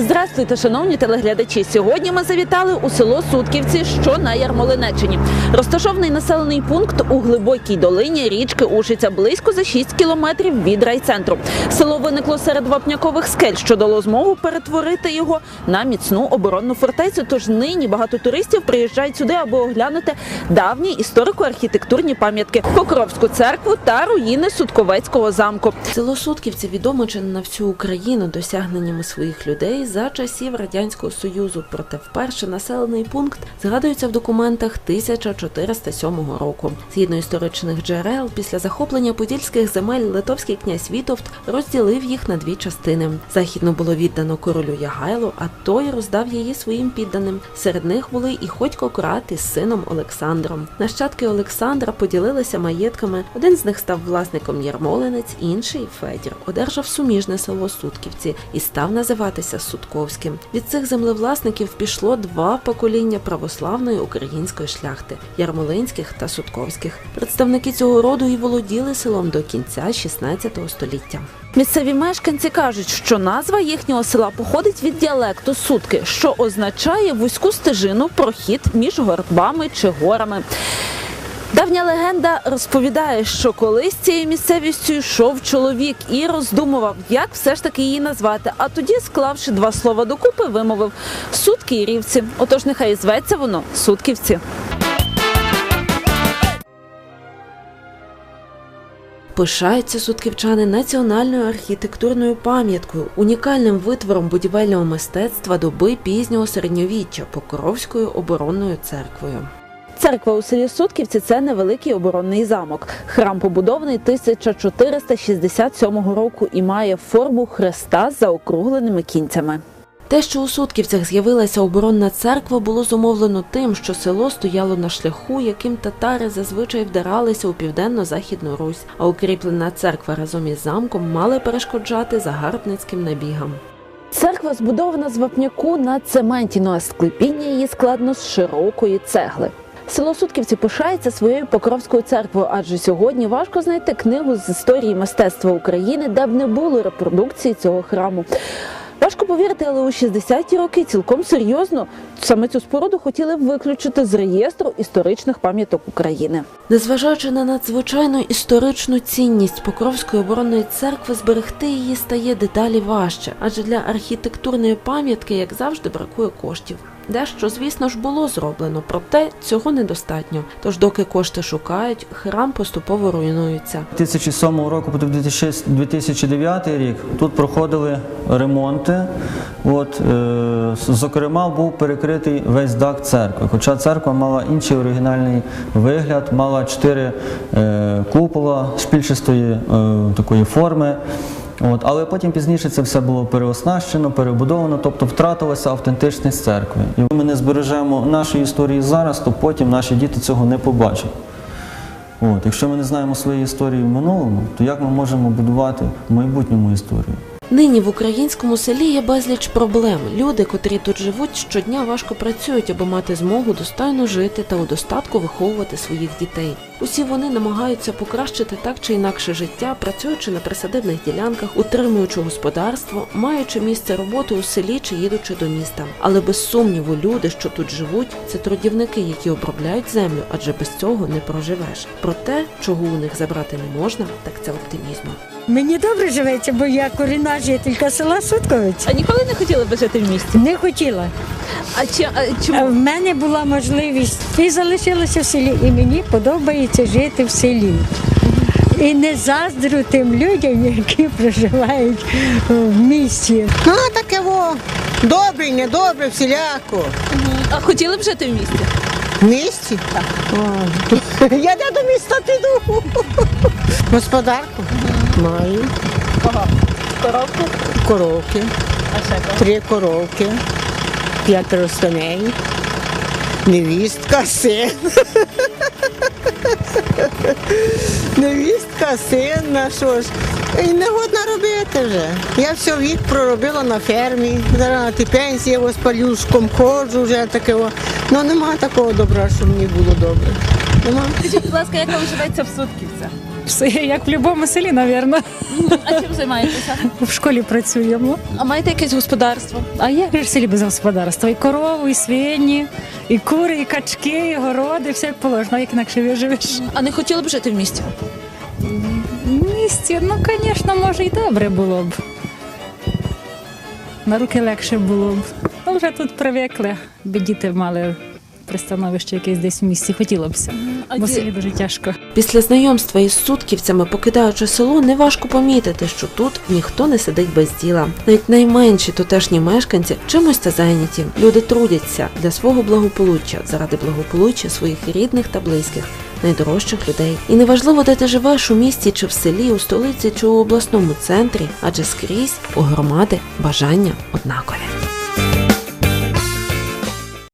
Здравствуйте, шановні телеглядачі. Сьогодні ми завітали у село Сутківці, що на Ярмолинеччині. Розташований населений пункт у глибокій долині річки Ушиця, близько за 6 кілометрів від райцентру. Село виникло серед вапнякових скель, що дало змогу перетворити його на міцну оборонну фортецю. Тож нині багато туристів приїжджають сюди, аби оглянути давні історико-архітектурні пам'ятки, Покровську церкву та руїни Сутковецького замку. Село Сутківці відомо чи на всю Україну досягненнями своїх людей за часів радянського союзу. Проте вперше населений пункт згадується в документах 1407 року. Згідно історичних джерел, після захоплення подільських земель литовський князь Вітовт розділив їх на дві частини. Західну було віддано королю Ягайлу, а той роздав її своїм підданим. Серед них були і Ходько Крат із сином Олександром. Нащадки Олександра поділилися маєтками. Один з них став власником Ярмолинець, інший Федір одержав суміжне село Сутківці і став називатися Сутковським. Від цих землевласників пішло два покоління православної української шляхти Ярмолинських та Сутковських. Представники цього роду і володіли селом до кінця 16 століття. Місцеві мешканці кажуть, що назва їхнього села походить від діалекту сутки, що означає вузьку стежину прохід між горбами чи горами. Давня легенда розповідає, що колись цією місцевістю йшов чоловік і роздумував, як все ж таки її назвати. А тоді, склавши два слова докупи, вимовив сутки і рівці. Отож, нехай зветься воно сутківці. Пишаються сутківчани національною архітектурною пам'яткою, унікальним витвором будівельного мистецтва доби пізнього середньовіччя Покровською оборонною церквою. Церква у селі Сутківці це невеликий оборонний замок. Храм побудований 1467 року і має форму хреста з заокругленими кінцями. Те, що у Сутківцях з'явилася оборонна церква, було зумовлено тим, що село стояло на шляху, яким татари зазвичай вдиралися у південно-західну Русь, а укріплена церква разом із замком мали перешкоджати загарбницьким набігам. Церква збудована з вапняку на цементі, ну а склепіння її складно з широкої цегли. Село Сутківці пишається своєю Покровською церквою, адже сьогодні важко знайти книгу з історії мистецтва України, де б не було репродукції цього храму. Важко повірити, але у 60-ті роки цілком серйозно саме цю споруду хотіли виключити з реєстру історичних пам'яток України. Незважаючи на надзвичайну історичну цінність Покровської оборонної церкви, зберегти її стає дедалі важче, адже для архітектурної пам'ятки, як завжди, бракує коштів. Дещо, звісно ж, було зроблено, проте цього недостатньо. Тож, доки кошти шукають, храм поступово руйнується. 2007 року по 2009 рік тут проходили ремонти. От, е, зокрема, був перекритий весь дах церкви. Хоча церква мала інший оригінальний вигляд, мала чотири е, купола шпільчастої е, такої форми. От, але потім пізніше це все було переоснащено, перебудовано, тобто втратилася автентичність церкви. І ми не збережемо нашої історії зараз, то потім наші діти цього не побачать. От, якщо ми не знаємо своєї історії в минулому, то як ми можемо будувати в майбутньому історію? Нині в українському селі є безліч проблем. Люди, котрі тут живуть, щодня важко працюють, аби мати змогу достойно жити та у достатку виховувати своїх дітей. Усі вони намагаються покращити так чи інакше життя, працюючи на присадибних ділянках, утримуючи господарство, маючи місце роботи у селі чи їдучи до міста. Але без сумніву, люди, що тут живуть, це трудівники, які обробляють землю, адже без цього не проживеш. Проте, чого у них забрати не можна, так це оптимізму. Мені добре живеться, бо я корінна жителька села Сутковець. А ніколи не хотіли би жити в місті? Не хотіла. А чи а чому? в мене була можливість і залишилася в селі, і мені подобається жити в селі. І не заздрю тим людям, які проживають в місті. Ну, таке во. Добре, недобре, всіляко. А хотіли б жити в місті? В місті? О, Я де до міста піду. Господарку? Маю. Коробку? Коровки. А ще кого? Три коровки. П'ятеро свиней. Невістка, син. Невістка, син, на що ж. І не годна робити вже. Я все вік проробила на фермі. Зараз на ті пенсії ось палюшком ходжу вже таке. Ну нема такого добра, щоб мені було добре. Нема. Скажіть, будь ласка, як вам живеться в Сутківцях? Все як в будь-якому селі, мабуть. А чим займаєтеся? В школі працюємо. А маєте якесь господарство? А же в селі без господарства? І корову, і свині, і кури, і качки, і городи, все як положено, як інакше виживеш. А не хотіли б жити в місті? В місті, ну, звісно, може, і добре було б. На руки легше було б. Ну, вже тут привикли, би діти мали пристановище якесь десь в місті. Хотілося б. Бо селі дуже тяжко. Після знайомства із сутківцями, покидаючи село, неважко помітити, що тут ніхто не сидить без діла. Навіть найменші тутешні мешканці чимось та зайняті. Люди трудяться для свого благополуччя, заради благополуччя своїх рідних та близьких, найдорожчих людей. І неважливо, де ти живеш у місті чи в селі, у столиці чи у обласному центрі, адже скрізь у громади бажання однакові.